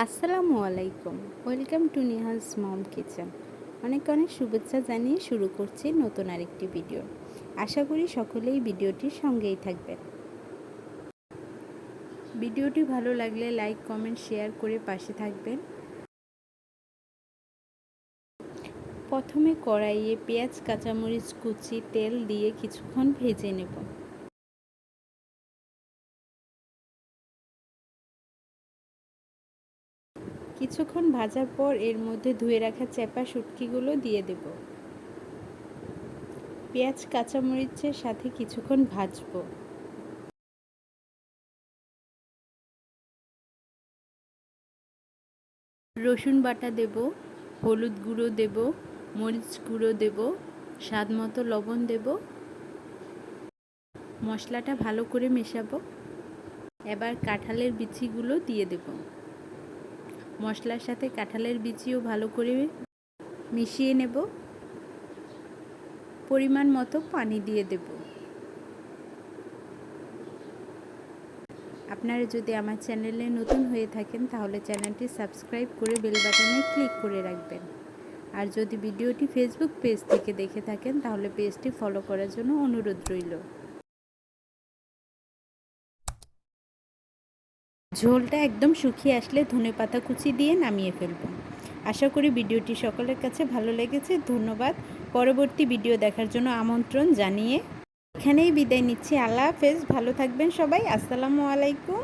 আসসালামু আলাইকুম। Welcome to Nihal's mom kitchen. অনেক অনেক শুভেচ্ছা জানিয়ে শুরু করছি নতুন আরেকটি ভিডিও। আশা করি সকলেই ভিডিওটির সঙ্গেই থাকবেন। ভিডিওটি ভালো লাগলে লাইক, কমেন্ট, শেয়ার করে পাশে থাকবেন। প্রথমে কড়াইয়ে পেঁয়াজ, কাঁচামরিচ কুচি, তেল দিয়ে কিছুক্ষণ ভেজে নেব। কিছুক্ষণ ভাজার পর এর মধ্যে ধুয়ে রাখা চেপা শুটকিগুলো দিয়ে দেব। পেঁয়াজ, কাঁচামরিচের সাথে কিছুক্ষণ ভাজবো। রসুন বাটা দেব, হলুদ গুঁড়ো দেব, মরিচ গুঁড়ো দেব, স্বাদ মতো লবণ দেব। মশলাটা ভালো করে মেশাবো। এবার কাঁঠালের বিচিগুলো দিয়ে দেব। মশলার সাথে কাঁঠালের বিচিও ভালো করে মিশিয়ে নেব। পরিমাণ মতো পানি দিয়ে দেব। আপনারা যদি আমার চ্যানেলে নতুন হয়ে থাকেন, তাহলে চ্যানেলটি সাবস্ক্রাইব করে বেল বাটনে ক্লিক করে রাখবেন। আর যদি ভিডিওটি ফেসবুক পেজ থেকে দেখে থাকেন, তাহলে পেজটি ফলো করার জন্য অনুরোধ রইল। ঝোলটা একদম শুকিয়ে আসলে ধনে পাতা কুচি দিয়ে নামিয়ে ফেলব। আশা করি ভিডিওটি সকলের কাছে ভালো লেগেছে। ধন্যবাদ। পরবর্তী ভিডিও দেখার জন্য আমন্ত্রণ জানিয়ে এখানেই বিদায় নিচ্ছি। আল্লাহ হাফেজ। ভালো থাকবেন সবাই। আসসালামু আলাইকুম।